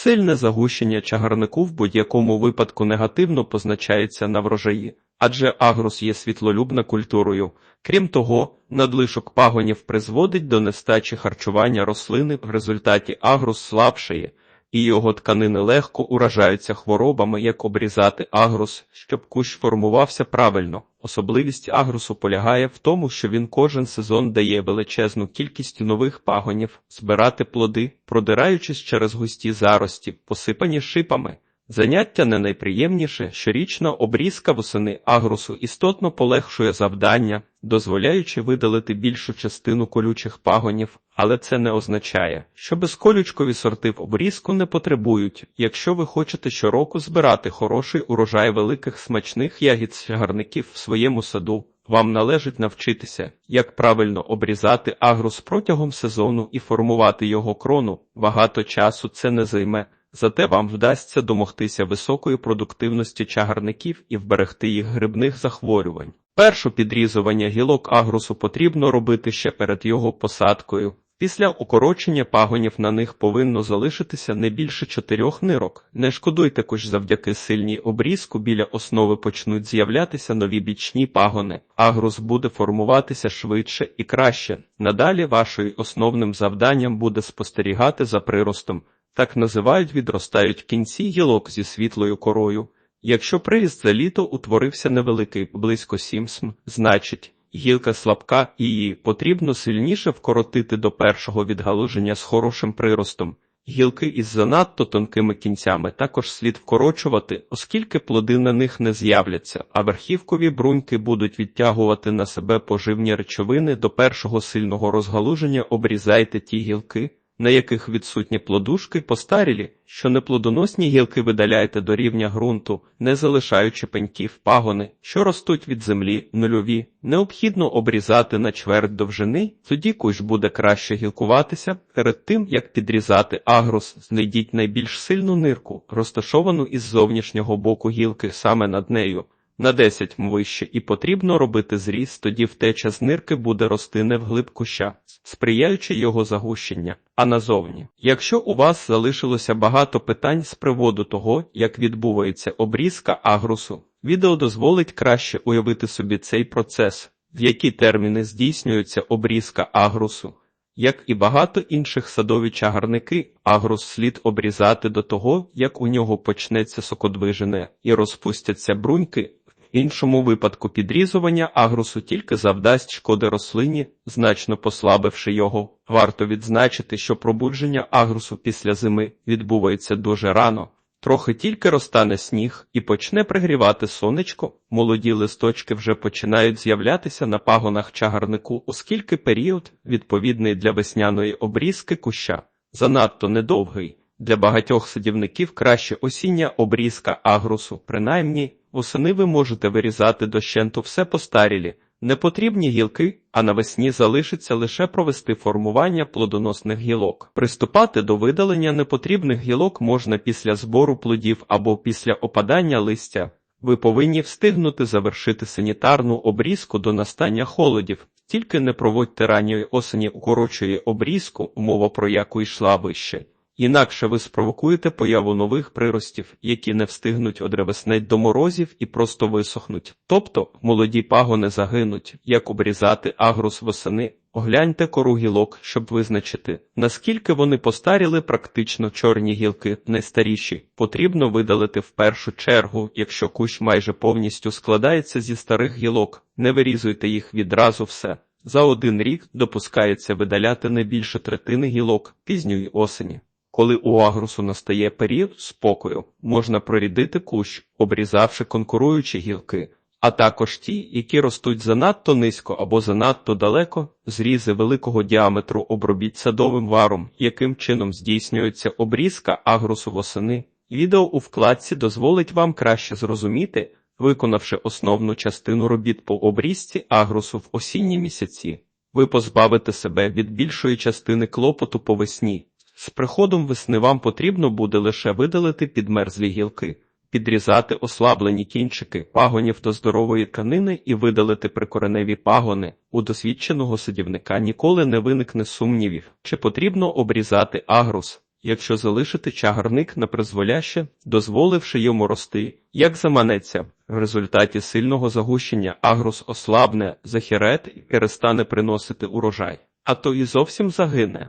Сильне загущення чагарнику в будь-якому випадку негативно позначається на врожаї, адже агрус є світлолюбна культурою. Крім того, надлишок пагонів призводить до нестачі харчування рослини, в результаті агрус слабшає, і його тканини легко уражаються хворобами, як обрізати агрус, щоб кущ формувався правильно. Особливість агрусу полягає в тому, що він кожен сезон дає величезну кількість нових пагонів, збирати плоди, продираючись через густі зарості, посипані шипами. Заняття не найприємніше, щорічна обрізка восени агрусу істотно полегшує завдання, дозволяючи видалити більшу частину колючих пагонів, але це не означає, що безколючкові сорти в обрізку не потребують, якщо ви хочете щороку збирати хороший урожай великих смачних ягід з чагарників в своєму саду. Вам належить навчитися, як правильно обрізати агрус протягом сезону і формувати його крону. Багато часу це не займе. Зате вам вдасться домогтися високої продуктивності чагарників і вберегти їх грибних захворювань. Перше підрізування гілок агрусу потрібно робити ще перед його посадкою. Після укорочення пагонів на них повинно залишитися не більше чотирьох нирок. Не шкодуйте, куш завдяки сильній обрізку біля основи почнуть з'являтися нові бічні пагони. Агрус буде формуватися швидше і краще. Надалі вашою основним завданням буде спостерігати за приростом. Так називають відростають кінці гілок зі світлою корою. Якщо приріст за літо утворився невеликий, близько 7 см, значить, гілка слабка і її потрібно сильніше вкоротити до першого відгалуження з хорошим приростом. Гілки із занадто тонкими кінцями також слід вкорочувати, оскільки плоди на них не з'являться, а верхівкові бруньки будуть відтягувати на себе поживні речовини до першого сильного розгалуження обрізайте ті гілки, на яких відсутні плодушки постарілі, що неплодоносні гілки видаляйте до рівня ґрунту, не залишаючи пеньків пагони, що ростуть від землі, нульові. Необхідно обрізати на чверть довжини, тоді кущ буде краще гілкуватися. Перед тим, як підрізати агрус, знайдіть найбільш сильну нирку, розташовану із зовнішнього боку гілки саме над нею. На 10 м вище і потрібно робити зріз, тоді втеча з нирки буде рости не вглиб куща, сприяючи його загущення, а назовні. Якщо у вас залишилося багато питань з приводу того, як відбувається обрізка агрусу, відео дозволить краще уявити собі цей процес, в які терміни здійснюється обрізка агрусу. Як і багато інших садові чагарники, агрус слід обрізати до того, як у нього почнеться сокодвижене і розпустяться бруньки, іншому випадку підрізування агрусу тільки завдасть шкоди рослині, значно послабивши його. Варто відзначити, що пробудження агрусу після зими відбувається дуже рано. Трохи тільки розтане сніг і почне пригрівати сонечко, молоді листочки вже починають з'являтися на пагонах чагарнику, оскільки період, відповідний для весняної обрізки куща, занадто недовгий. Для багатьох садівників краще осіння обрізка агрусу, принаймні восени ви можете вирізати дощенту все постарілі, непотрібні гілки, а навесні залишиться лише провести формування плодоносних гілок. Приступати до видалення непотрібних гілок можна після збору плодів або після опадання листя. Ви повинні встигнути завершити санітарну обрізку до настання холодів, тільки не проводьте ранньої осені укорочує обрізку, умова про яку йшла вище. Інакше ви спровокуєте появу нових приростів, які не встигнуть одревеснеть до морозів і просто висохнуть. Тобто молоді пагони загинуть, як обрізати агрус восени. Огляньте кору гілок, щоб визначити, наскільки вони постаріли практично чорні гілки, найстаріші. Потрібно видалити в першу чергу, якщо кущ майже повністю складається зі старих гілок, не вирізуйте їх відразу все. За один рік допускається видаляти не більше третини гілок пізньої осені. Коли у агрусу настає період спокою, можна прорідити кущ, обрізавши конкуруючі гілки, а також ті, які ростуть занадто низько або занадто далеко, зрізи великого діаметру обробіть садовим варом, яким чином здійснюється обрізка агрусу восени. Відео у вкладці дозволить вам краще зрозуміти, виконавши основну частину робіт по обрізці агрусу в осінні місяці. Ви позбавите себе від більшої частини клопоту по весні. З приходом весни вам потрібно буде лише видалити підмерзлі гілки, підрізати ослаблені кінчики пагонів до здорової тканини і видалити прикореневі пагони. У досвідченого садівника ніколи не виникне сумнівів, чи потрібно обрізати агрус. якщо залишити чагарник на призволяще, дозволивши йому рости, як заманеться. В результаті сильного загущення агрус ослабне, захірет і перестане приносити урожай, а то і зовсім загине.